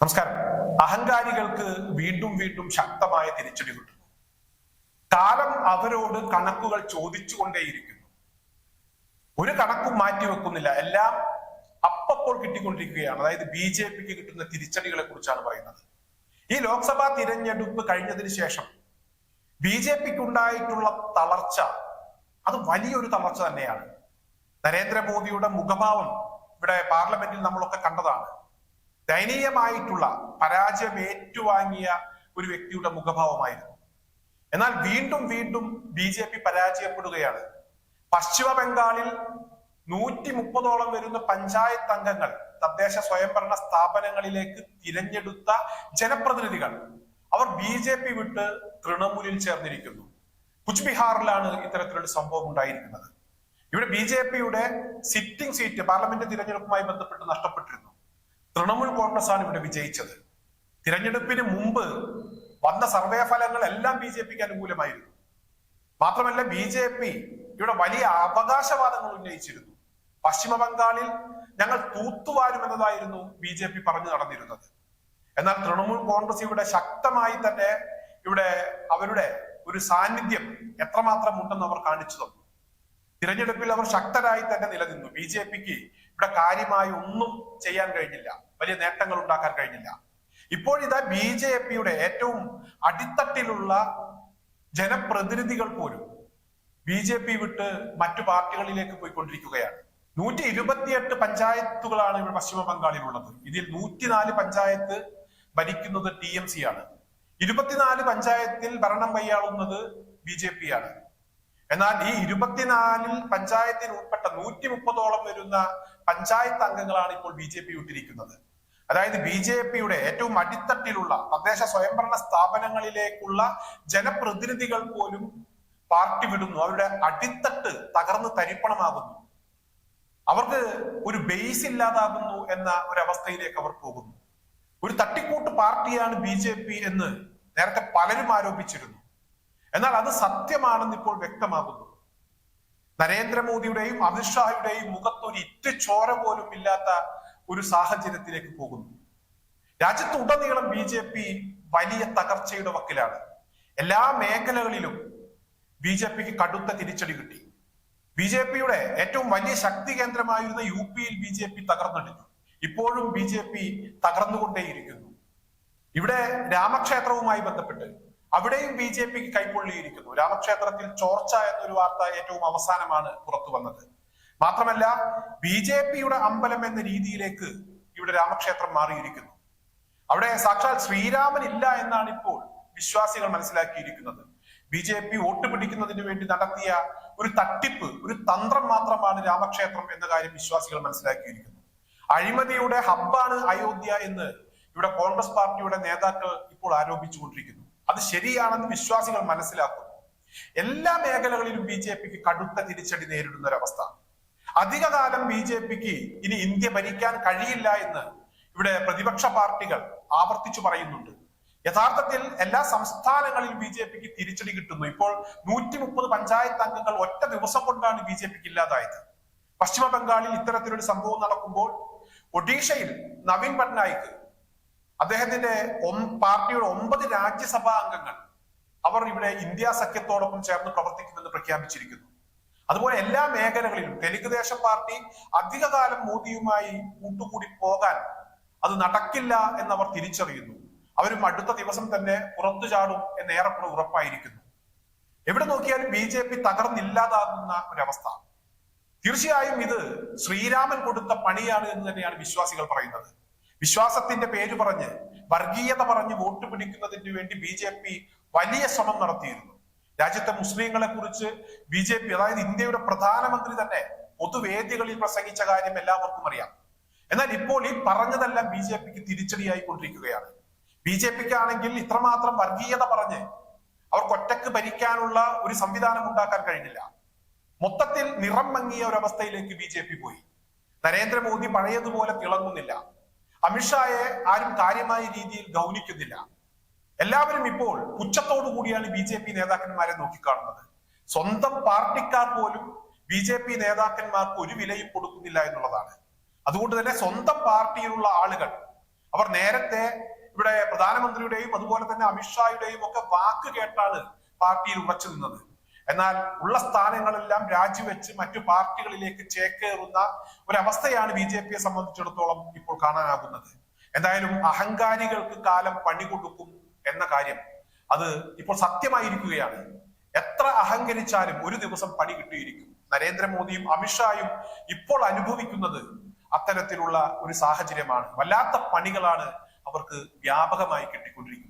നമസ്കാരം. അഹങ്കാരികൾക്ക് വീണ്ടും വീണ്ടും ശക്തമായ തിരിച്ചടി കിട്ടുന്നു. കാലം അവരോട് കണക്കുകൾ ചോദിച്ചുകൊണ്ടേയിരിക്കുന്നു. ഒരു കണക്കും മാറ്റി വെക്കുന്നില്ല. എല്ലാം അപ്പപ്പോൾ കിട്ടിക്കൊണ്ടിരിക്കുകയാണ്. അതായത് ബി ജെ പിക്ക് കിട്ടുന്ന തിരിച്ചടികളെ കുറിച്ചാണ് പറയുന്നത്. ഈ ലോക്സഭാ തിരഞ്ഞെടുപ്പ് കഴിഞ്ഞതിന് ശേഷം ബി ജെ പിക്ക് ഉണ്ടായിട്ടുള്ള തളർച്ച അത് വലിയൊരു തളർച്ച തന്നെയാണ്. നരേന്ദ്രമോദിയുടെ മുഖഭാവം ഇവിടെ പാർലമെന്റിൽ നമ്മളൊക്കെ കണ്ടതാണ്. ദയനീയമായിട്ടുള്ള പരാജയം ഏറ്റുവാങ്ങിയ ഒരു വ്യക്തിയുടെ മുഖഭാവമായിരുന്നു. എന്നാൽ വീണ്ടും വീണ്ടും ബി ജെ പി പരാജയപ്പെടുകയാണ്. പശ്ചിമ ബംഗാളിൽ നൂറ്റി മുപ്പതോളം വരുന്ന പഞ്ചായത്ത് അംഗങ്ങൾ തദ്ദേശ സ്വയംഭരണ സ്ഥാപനങ്ങളിലേക്ക് തിരഞ്ഞെടുത്ത ജനപ്രതിനിധികൾ അവർ ബി ജെ പി വിട്ട് തൃണമൂലിൽ ചേർന്നിരിക്കുന്നു. കുച്ച്ബിഹാറിലാണ് ഇത്തരത്തിലൊരു സംഭവം ഉണ്ടായിരിക്കുന്നത്. ഇവിടെ ബി ജെ പിയുടെ സിറ്റിംഗ് സീറ്റ് പാർലമെന്റ് തിരഞ്ഞെടുപ്പുമായി ബന്ധപ്പെട്ട് നഷ്ടപ്പെട്ടിരുന്നു. തൃണമൂൽ ആണ് ഇവിടെ വിജയിച്ചത്. തിരഞ്ഞെടുപ്പിന് മുമ്പ് വന്ന സർവേ ഫലങ്ങൾ എല്ലാം ബി ജെ പിക്ക് അനുകൂലമായിരുന്നു. മാത്രമല്ല ബി ജെ പി ഇവിടെ വലിയ അവകാശവാദങ്ങൾ ഉന്നയിച്ചിരുന്നു. പശ്ചിമ ബംഗാളിൽ ഞങ്ങൾ തൂത്തുവാരുമെന്നതായിരുന്നു ബി ജെ പി പറഞ്ഞു നടന്നിരുന്നത്. എന്നാൽ തൃണമൂൽ കോൺഗ്രസ് ഇവിടെ ശക്തമായി തന്നെ ഇവിടെ അവരുടെ ഒരു സാന്നിധ്യം എത്രമാത്രം ഉണ്ടെന്ന് അവർ കാണിച്ചു തന്നു. തിരഞ്ഞെടുപ്പിൽ അവർ ശക്തരായി തന്നെ നിലനിന്നു. ബി ജെ പിക്ക് ഇവിടെ കാര്യമായി ഒന്നും ചെയ്യാൻ കഴിഞ്ഞില്ല. വലിയ നേട്ടങ്ങൾ ഉണ്ടാക്കാൻ കഴിഞ്ഞില്ല. ഇപ്പോഴിതാ ബി ജെ പിയുടെ ഏറ്റവും അടിത്തട്ടിലുള്ള ജനപ്രതിനിധികൾ പോലും ബി ജെ പി വിട്ട് മറ്റു പാർട്ടികളിലേക്ക് പോയിക്കൊണ്ടിരിക്കുകയാണ്. നൂറ്റി ഇരുപത്തിയെട്ട് പഞ്ചായത്തുകളാണ് ഇവിടെ പശ്ചിമ ബംഗാളിൽ ഉള്ളത് ഇതിൽ നൂറ്റിനാല് പഞ്ചായത്ത് ഭരിക്കുന്നത് ടി എം സി ആണ്. ഇരുപത്തിനാല് പഞ്ചായത്തിൽ ഭരണം കൈയാളുന്നത് ബി ജെ പി ആണ്. എന്നാൽ ഈ ഇരുപത്തിനാലിൽ പഞ്ചായത്തിൽ ഉൾപ്പെട്ട നൂറ്റി മുപ്പതോളം വരുന്ന പഞ്ചായത്ത് അംഗങ്ങളാണ് ഇപ്പോൾ ബി ജെ പി വിട്ടിരിക്കുന്നത്. അതായത് ബി ജെ പിയുടെ ഏറ്റവും അടിത്തട്ടിലുള്ള തദ്ദേശ സ്വയംഭരണ സ്ഥാപനങ്ങളിലേക്കുള്ള ജനപ്രതിനിധികൾ പോലും പാർട്ടി വിടുന്നു. അവരുടെ അടിത്തട്ട് തകർന്ന് തരിപ്പണമാകുന്നു. അവർക്ക് ഒരു ബേസ് ഇല്ലാതാകുന്നു എന്ന ഒരവസ്ഥയിലേക്ക് അവർ പോകുന്നു. ഒരു തട്ടിക്കൂട്ട് പാർട്ടിയാണ് ബി ജെ പി എന്ന് നേരത്തെ പലരും ആരോപിച്ചിരുന്നു. എന്നാൽ അത് സത്യമാണെന്ന് ഇപ്പോൾ വ്യക്തമാകുന്നു. നരേന്ദ്രമോദിയുടെയും അമിത്ഷായുടെയും മുഖത്തൊരു ഇറ്റ് ചോര പോലും ഇല്ലാത്ത ഒരു സാഹചര്യത്തിലേക്ക് പോകുന്നു. രാജ്യത്തുടനീളം ബി ജെ പി വലിയ തകർച്ചയുടെ വക്കിലാണ്. എല്ലാ മേഖലകളിലും ബി ജെ പിക്ക് കടുത്ത തിരിച്ചടി കിട്ടി. ബി ജെ പിയുടെ ഏറ്റവും വലിയ ശക്തി കേന്ദ്രമായിരുന്ന യു പിയിൽ ബി ജെ പി തകർന്നിടിഞ്ഞു ഇപ്പോഴും ബി ജെ പി തകർന്നുകൊണ്ടേയിരിക്കുന്നു. ഇവിടെ രാമക്ഷേത്രവുമായി ബന്ധപ്പെട്ട് അവിടെയും ബി ജെ പിക്ക് കൈപ്പൊള്ളിയിരിക്കുന്നു. രാമക്ഷേത്രത്തിൽ ചോർച്ച എന്നൊരു വാർത്ത ഏറ്റവും അവസാനമാണ് പുറത്തു വന്നത്. മാത്രമല്ല ബി ജെ പിയുടെ അമ്പലം എന്ന രീതിയിലേക്ക് ഇവിടെ രാമക്ഷേത്രം മാറിയിരിക്കുന്നു. അവിടെ സാക്ഷാൽ ശ്രീരാമൻ ഇല്ല എന്നാണ് ഇപ്പോൾ വിശ്വാസികൾ മനസ്സിലാക്കിയിരിക്കുന്നത്. ബി ജെ പി വോട്ട് പിടിക്കുന്നതിന് വേണ്ടി നടത്തിയ ഒരു തട്ടിപ്പ് ഒരു തന്ത്രം മാത്രമാണ് രാമക്ഷേത്രം എന്ന കാര്യം വിശ്വാസികൾ മനസ്സിലാക്കിയിരിക്കുന്നു അഴിമതിയുടെ ഹബ്ബാണ് അയോധ്യ എന്ന് ഇവിടെ കോൺഗ്രസ് പാർട്ടിയുടെ നേതാക്കൾ ഇപ്പോൾ ആരോപിച്ചുകൊണ്ടിരിക്കുന്നു. അത് ശരിയാണെന്ന് വിശ്വാസികൾ മനസ്സിലാക്കുന്നു. എല്ലാ മേഖലകളിലും ബി ജെ പിക്ക് കടുത്ത തിരിച്ചടി നേരിടുന്ന ഒരവസ്ഥ അധികകാലം ബി ജെ പിക്ക് ഇനി ഇന്ത്യ ഭരിക്കാൻ കഴിയില്ല എന്ന് ഇവിടെ പ്രതിപക്ഷ പാർട്ടികൾ ആവർത്തിച്ചു പറയുന്നുണ്ട്. യഥാർത്ഥത്തിൽ എല്ലാ സംസ്ഥാനങ്ങളിലും ബി ജെ പിക്ക് തിരിച്ചടി കിട്ടുന്നു. ഇപ്പോൾ നൂറ്റി മുപ്പത് പഞ്ചായത്ത് അംഗങ്ങൾ ഒറ്റ ദിവസം കൊണ്ടാണ് ബി ജെ പിക്ക് ഇല്ലാതായത്. പശ്ചിമ ബംഗാളിൽ ഇത്തരത്തിലൊരു സംഭവം നടക്കുമ്പോൾ ഒഡീഷയിൽ നവീൻ പട്നായിക് അദ്ദേഹത്തിന്റെ പാർട്ടിയുടെ ഒമ്പത് രാജ്യസഭാ അംഗങ്ങൾ അവർ ഇവിടെ ഇന്ത്യ സഖ്യത്തോടൊപ്പം ചേർന്ന് പ്രവർത്തിക്കുമെന്ന് പ്രഖ്യാപിച്ചിരിക്കുന്നു. അതുപോലെ എല്ലാ മേഖലകളിലും തെലുങ്ക് ദേശം പാർട്ടി അധികകാലം മോദിയുമായി കൂട്ടുകൂടി പോകാൻ അത് നടക്കില്ല എന്നവർ തിരിച്ചറിയുന്നു. അവരും അടുത്ത ദിവസം തന്നെ പുറത്തു ചാടും എന്ന് ഏറെക്കുറെ ഉറപ്പായിരിക്കുന്നു. എവിടെ നോക്കിയാലും ബി ജെ പി തകർന്നില്ലാതാകുന്ന ഒരവസ്ഥ. തീർച്ചയായും ഇത് ശ്രീരാമൻ കൊടുത്ത പണിയാണ് എന്ന് തന്നെയാണ് വിശ്വാസികൾ പറയുന്നത്. വിശ്വാസത്തിന്റെ പേര് പറഞ്ഞ് വർഗീയത പറഞ്ഞ് വോട്ട് പിടിക്കുന്നതിന് വേണ്ടി ബി ജെ പി വലിയ ശ്രമം നടത്തിയിരുന്നു. രാജ്യത്തെ മുസ്ലിങ്ങളെ കുറിച്ച് ബി ജെ പി അതായത് ഇന്ത്യയുടെ പ്രധാനമന്ത്രി തന്നെ പൊതുവേദികളിൽ പ്രസംഗിച്ച കാര്യം എല്ലാവർക്കും അറിയാം. എന്നാൽ ഇപ്പോൾ ഈ പറഞ്ഞതെല്ലാം ബി ജെ പിക്ക് തിരിച്ചടിയായി കൊണ്ടിരിക്കുകയാണ് ബി ജെ പിക്ക് ആണെങ്കിൽ ഇത്രമാത്രം വർഗീയത പറഞ്ഞ് അവർക്ക് ഒറ്റയ്ക്ക് ഭരിക്കാനുള്ള ഒരു സംവിധാനം ഉണ്ടാക്കാൻ കഴിഞ്ഞില്ല. മൊത്തത്തിൽ നിറം മങ്ങിയ ഒരവസ്ഥയിലേക്ക് ബി ജെ പി പോയി. നരേന്ദ്രമോദി പഴയതുപോലെ തിളങ്ങുന്നില്ല. അമിത്ഷായെ ആരും കാര്യമായ രീതിയിൽ ഗൗനിക്കുന്നില്ല. എല്ലാവരും ഇപ്പോൾ പുച്ഛത്തോടു കൂടിയാണ് ബി ജെ പി നേതാക്കന്മാരെ നോക്കിക്കാണുന്നത്. സ്വന്തം പാർട്ടിക്കാർ പോലും ബി ജെ പി നേതാക്കന്മാർക്ക് ഒരു വിലയും കൊടുക്കുന്നില്ല എന്നുള്ളതാണ്. അതുകൊണ്ട് തന്നെ സ്വന്തം പാർട്ടിയിലുള്ള ആളുകൾ അവർ നേരത്തെ ഇവിടെ പ്രധാനമന്ത്രിയുടെയും അതുപോലെ തന്നെ അമിത്ഷായുടെയും ഒക്കെ വാക്ക് കേട്ടാണ് പാർട്ടിയിൽ ഉറച്ചു നിന്നത്. എന്നാൽ ഉള്ള സ്ഥാനങ്ങളെല്ലാം രാജിവെച്ച് മറ്റു പാർട്ടികളിലേക്ക് ചേക്കേറുന്ന ഒരവസ്ഥയാണ് ബി ജെ പിയെ സംബന്ധിച്ചിടത്തോളം ഇപ്പോൾ കാണാനാകുന്നത്. എന്തായാലും അഹങ്കാരികൾക്ക് കാലം പണി കൊടുക്കും എന്ന കാര്യം അത് ഇപ്പോൾ സത്യമായിരിക്കുകയാണ്. എത്ര അഹങ്കരിച്ചാലും ഒരു ദിവസം പണി കിട്ടിയിരിക്കും. നരേന്ദ്രമോദിയും അമിത്ഷായും ഇപ്പോൾ അനുഭവിക്കുന്നത് അത്തരത്തിലുള്ള ഒരു സാഹചര്യമാണ്. വല്ലാത്ത പണികളാണ് അവർക്ക് വ്യാപകമായി കിട്ടിക്കൊണ്ടിരിക്കുന്നത്.